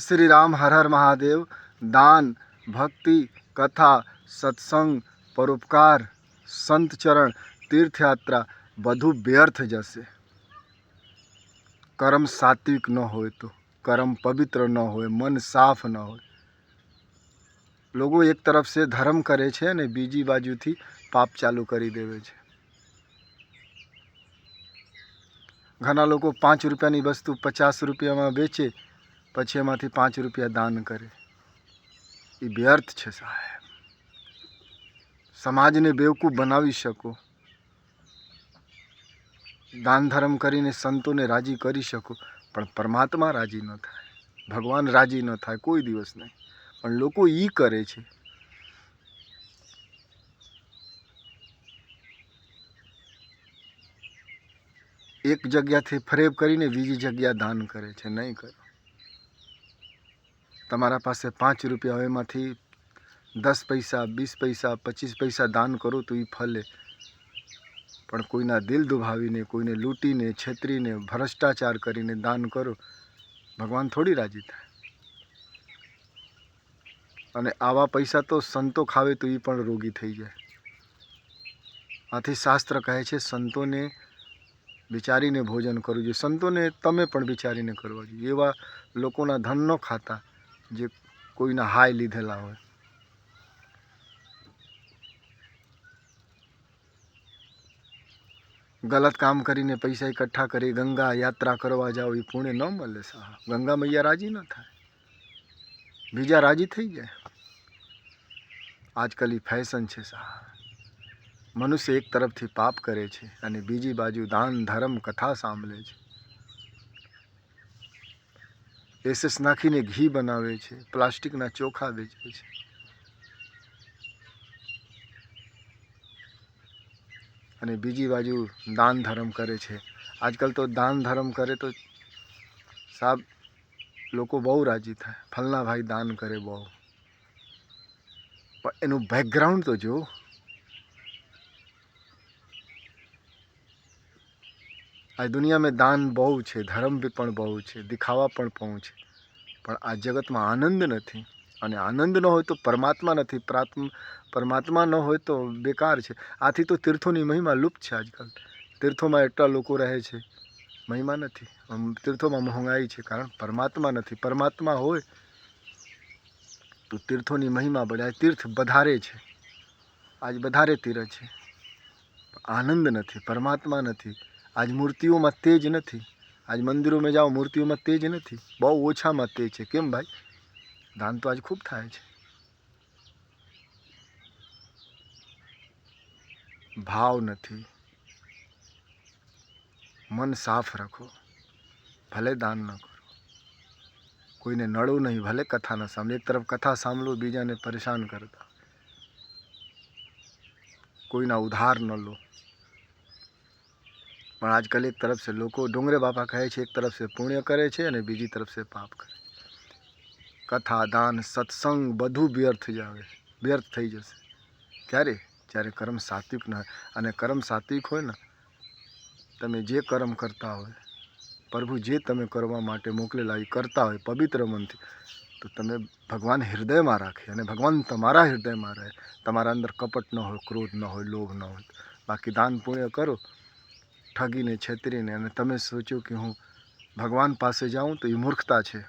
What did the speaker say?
શ્રી રામ, હર હર મહાદેવ. દાન, ભક્તિ, કથા, સત્સંગ, પરોપકાર, સંત ચરણ, તીર્થયાત્રા બધું વ્યર્થ જશે. કર્મ સાત્વિક ન હોય તો, કર્મ પવિત્ર ન હોય, મન સાફ ન હોય. લોકો એક તરફ સે ધર્મ કરે છે અને બીજી બાજુથી પાપ ચાલુ કરી દેવે છે. ઘણા લોકો પાંચ રૂપિયાની વસ્તુ પચાસ રૂપિયામાં વેચે પછી એમાંથી પાંચ રૂપિયા દાન કરે. એ વ્યર્થ છે સાહેબ. સમાજને બેવકૂફ બનાવી શકો. દાન ધર્મ કરીને સંતોને રાજી કરી શકો, પણ પરમાત્મા રાજી ન થાય. ભગવાન રાજી ન થાય, કોઈ દિવસ નહીં. પણ લોકો એ કરે છે. એક જગ્યાથી ફરેબ કરીને બીજી જગ્યા દાન કરે છે, નહીં કરો. તમારા પાસે પાંચ રૂપિયા હોય, એમાંથી દસ પૈસા, વીસ પૈસા, પચીસ પૈસા દાન કરો તો એ ફલે. પણ કોઈના દિલ દુભાવીને, કોઈને લૂંટીને, છેતરીને, ભ્રષ્ટાચાર કરીને દાન કરો, ભગવાન થોડી રાજી થાય. અને આવા પૈસા તો સંતો ખાવે તો એ પણ રોગી થઈ જાય. આથી શાસ્ત્ર કહે છે, સંતોને વિચારીને ભોજન કરવું જોઈએ. સંતોને તમે પણ વિચારીને કરવા જોઈએ. એવા લોકોના ધન ન ખાતા. જે કોઈના હાય લીધેલા હોય. ગલત કામ કરીને પૈસા એકઠા કરી ગંગા યાત્રા કરવા જાઓ એ પુણ્ય ન મળે સાહેબ ગંગા મૈયા રાજી ન થાય. બીજા રાજી થઈ જાય. આજકાલ એ ફેશન છે સાહેબ મનુષ્ય એક તરફથી પાપ કરે છે અને બીજી બાજુ દાન, ધર્મ, કથા સાંભળે છે. એસએસ નાખીને ઘી બનાવે છે, પ્લાસ્ટિકના ચોખા વેચે છે. અને બીજી બાજુ દાન ધર્મ કરે છે. આજકાલ તો દાન ધર્મ કરે તો સાહેબ લોકો બહુ રાજી થાય. ફલના ભાઈ દાન કરે બહુ. પણ એનું બેકગ્રાઉન્ડ તો જો આ દુનિયામાં દાન બહુ છે, ધર્મ પણ બહુ છે, દિખાવા પણ બહુ છે. પણ આ જગતમાં આનંદ નથી. અને આનંદ ન હોય તો પરમાત્મા નથી. પરમાત્મા ન હોય તો બેકાર છે. આથી તો તીર્થોની મહિમા લુપ્ત છે આજકાલ. તીર્થોમાં એટલા લોકો રહે છે. મહિમા નથી. તીર્થોમાં મોંઘાઈ છે કારણ પરમાત્મા નથી. પરમાત્મા હોય તો તીર્થોની મહિમા બળે તીર્થ વધારે છે. આજ વધારે તીર્થ છે. આનંદ નથી. પરમાત્મા નથી. આજ મૂર્તિઓમાં તેજ નથી. આજ મંદિરોમાં જાઓ, મૂર્તિઓમાં તેજ નથી. બહુ ઓછામાં તેજ છે. કેમ ભાઈ? દાન તો આજ ખૂબ થાય છે. ભાવ નથી. મન સાફ રાખો. ભલે દાન ન કરો. કોઈને નડો નહીં, ભલે કથા ન સાંભળે. એક તરફ કથા સાંભળો, બીજાને પરેશાન કરતા. કોઈના ઉધાર ન લો. પણ આજકાલ એક તરફ છે લોકો ડુંગરે બાપા કહે છે, એક તરફ છે પુણ્ય કરે છે અને બીજી તરફ છે પાપ કરે છે. કથા, દાન, સત્સંગ બધું વ્યર્થ જાવે વ્યર્થ થઈ જશે. ક્યારે? જ્યારે કર્મ સાત્વિક ન અને કર્મ સાત્વિક હોય ને, તમે જે કર્મ કરતા હોય, પ્રભુ જે તમે કરવા માટે મોકલેલા એ કરતા હોય પવિત્ર મનથી, તો તમે ભગવાન હૃદયમાં રાખે અને ભગવાન તમારા હૃદયમાં રહે. તમારા અંદર કપટ ન હોય, ક્રોધ ન હોય, લોભ ન હોય. બાકી દાન પુણ્ય કરો. ઠગીને છેતરીને અને તમે સોચો કે હું ભગવાન પાસે જાઉં તો એ મૂર્ખતા છે.